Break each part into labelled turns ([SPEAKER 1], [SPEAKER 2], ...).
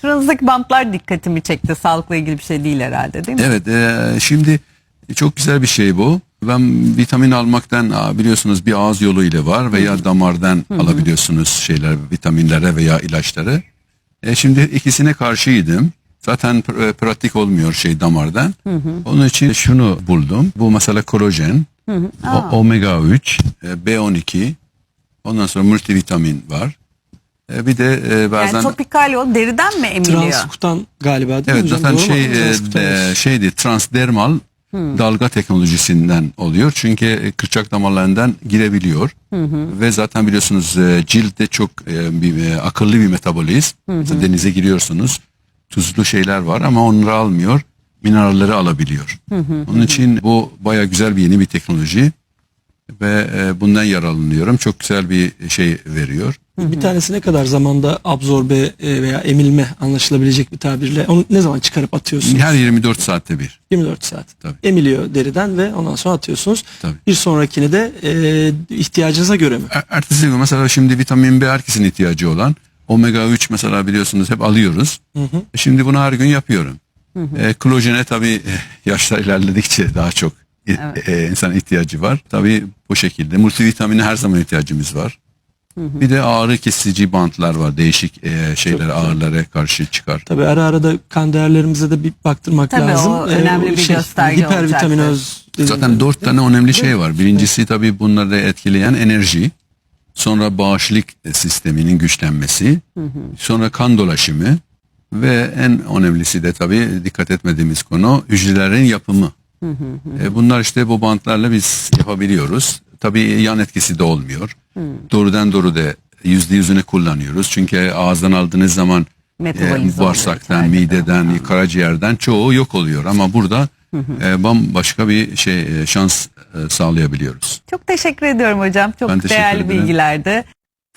[SPEAKER 1] Şuranızdaki bantlar dikkatimi çekti. Sağlıkla ilgili bir şey değil herhalde değil mi?
[SPEAKER 2] Evet e, şimdi çok güzel bir şey bu. Ben vitamin almaktan biliyorsunuz bir ağız yolu ile var veya damardan alabiliyorsunuz şeyler vitaminlere veya ilaçları. E, şimdi ikisine karşıydım. Zaten pr- e, pratik olmuyor şey damardan. Onun için şunu buldum. Bu mesela kolajen, o- omega 3, e, B12, ondan sonra multivitamin var. E, bir de e, bazen
[SPEAKER 1] Yani topikal o deriden mi emiliyor?
[SPEAKER 3] Transkutan galiba değil mi
[SPEAKER 2] Evet zaten
[SPEAKER 3] Doğru
[SPEAKER 2] şey e, e, şeydi transdermal dalga teknolojisinden oluyor. Çünkü kırçak damarlarından girebiliyor. Ve zaten biliyorsunuz e, ciltte çok e, bir, e, akıllı bir metabolizm. Mesela denize giriyorsunuz. Tuzlu şeyler var ama onları almıyor. Mineralleri alabiliyor. Onun için bu baya güzel bir yeni bir teknoloji. Ve e, bundan yararlanıyorum. Çok güzel bir şey veriyor.
[SPEAKER 3] Bir tanesi ne kadar zamanda absorbe e, veya emilme anlaşılabilecek bir tabirle onu ne zaman çıkarıp atıyorsunuz?
[SPEAKER 2] Her 24 saatte bir.
[SPEAKER 3] 24 saat.
[SPEAKER 2] Tabii.
[SPEAKER 3] Emiliyor deriden ve ondan sonra atıyorsunuz.
[SPEAKER 2] Tabii.
[SPEAKER 3] Bir sonrakini de e, ihtiyacınıza göre mi?
[SPEAKER 2] Er- Ertesi gün mesela şimdi vitamin B herkesin ihtiyacı olan omega 3 mesela biliyorsunuz hep alıyoruz. Şimdi bunu her gün yapıyorum. E, klojene tabii e, yaşlar ilerledikçe daha çok e, e, insan ihtiyacı var. Tabii bu şekilde. Multivitamine her zaman ihtiyacımız var. Bir de ağrı kesici bantlar var. Değişik e, şeyler ağrılara karşı çıkar.
[SPEAKER 3] Tabii ara ara da kan değerlerimize de bir baktırmak
[SPEAKER 1] Tabii,
[SPEAKER 3] lazım.
[SPEAKER 1] o önemli bir gösterge
[SPEAKER 3] Hipervitaminoz.
[SPEAKER 2] Zaten dört tane önemli şey var. Birincisi tabii bunları etkileyen enerji. Sonra bağışıklık sisteminin güçlenmesi. Sonra kan dolaşımı. Ve en önemlisi de tabii dikkat etmediğimiz konu hücrelerin yapımı. E, bunlar işte bu bantlarla biz yapabiliyoruz. Tabii yan etkisi de olmuyor. Doğrudan doğru da yüzde yüzünü kullanıyoruz. Çünkü ağızdan aldığınız zaman e, bağırsaktan, mideden, karaciğerden çoğu yok oluyor. Ama burada e, bambaşka bir şey e, şans e, sağlayabiliyoruz.
[SPEAKER 1] Çok teşekkür ediyorum hocam. Çok
[SPEAKER 2] Ben
[SPEAKER 1] değerli bilgilerdi.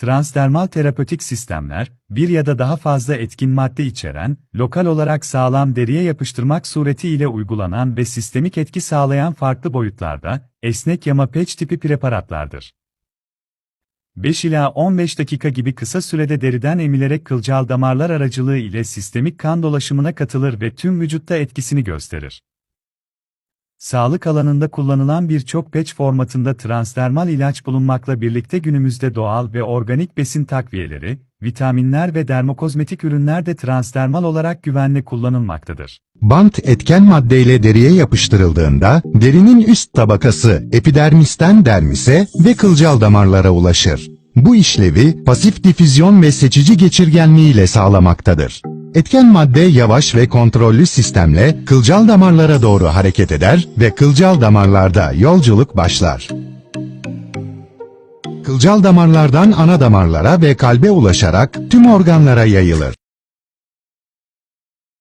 [SPEAKER 4] Transdermal terapötik sistemler, bir ya da daha fazla etkin madde içeren, lokal olarak sağlam deriye yapıştırmak suretiyle uygulanan ve sistemik etki sağlayan farklı boyutlarda, esnek yama peç tipi preparatlardır. 5 ila 15 dakika gibi kısa sürede deriden emilerek kılcal damarlar aracılığı ile sistemik kan dolaşımına katılır ve tüm vücutta etkisini gösterir. Sağlık alanında kullanılan birçok peç formatında transdermal ilaç bulunmakla birlikte günümüzde doğal ve organik besin takviyeleri, vitaminler ve dermokozmetik ürünler de transdermal olarak güvenle kullanılmaktadır.
[SPEAKER 5] Bant etken maddeyle deriye yapıştırıldığında derinin üst tabakası epidermisten dermise ve kılcal damarlara ulaşır. Bu işlevi pasif difüzyon ve seçici geçirgenliği ile sağlamaktadır. Etken madde yavaş ve kontrollü sistemle kılcal damarlara doğru hareket eder ve kılcal damarlarda yolculuk başlar. Kılcal damarlardan ana damarlara ve kalbe ulaşarak tüm organlara yayılır.